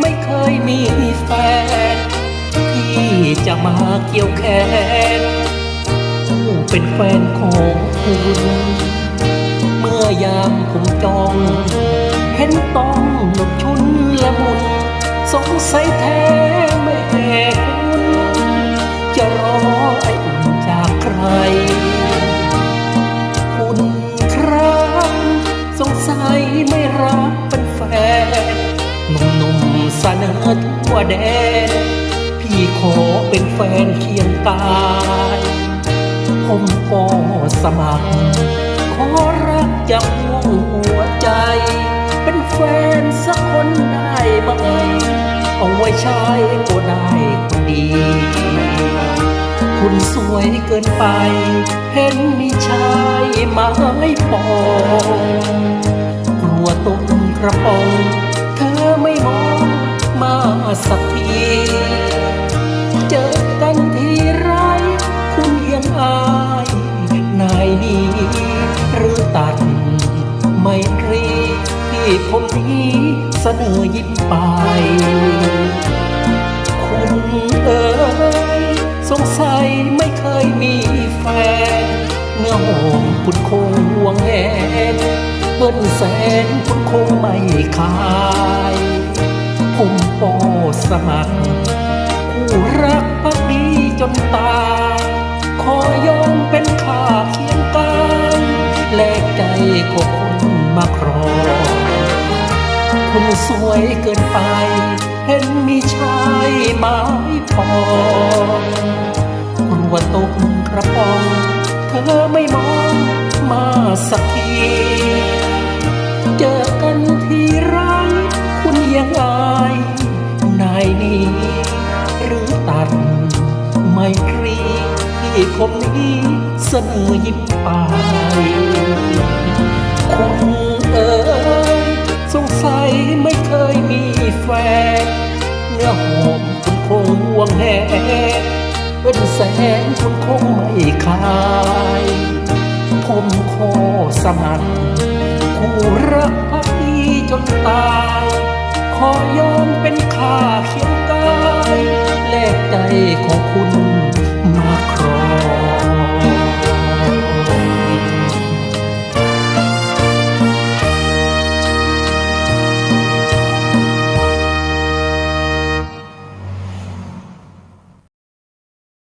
ไม่เคยมีแฟนที่จะมาเกี่ยวแขนผู้เป็นแฟนของคุณ เมื่อยามผมจอง เห็นต้องหนุดชุนละมุน สงสัยแท้ไม่แห่คุณจะรอไอ้อุ่นจากใคร เนอทั่วแดน พี่ขอเป็นแฟนเคียงกายผมก็สมัคร ขอรักจากห่วงหัวใจ เป็นแฟนสักคนได้ไหมเอาไว้ใช้ก็ได้คนดี คุณสวยเกินไป เห็นมีชายมาให้ปอง นายนี้หรือตัดไม่รีที่ผมนี้เสนอยิ้มไป คุณเอ๋ยสงสัยไม่เคยมีแฟนเมื่อหอมคุณคงห่วงแหนเบิ้นแสนคุณคงไม่ขายผมปอสมัครผู้รักพักดีจนตายขอยอม ใจคุณมาครองคุณสวยเกินไป เห็นมีชายไม้ปองกลัวตกกระป๋อง เธอไม่มองมาสักทีเจอกันทีไรคุณยังอายนายนี้ หรือตัดไม่ตรี ที่ผมนี้เสนอยิ้มไปคุณเอ๋ยสงสัยไม่เคยมีแฟน เนื้อหอมคุณคงห่วงแหเป็นแสนคุณคงไม่ขายผมขอสมัครผู้รักพักดีจนตาย ขอยอมเป็นข้า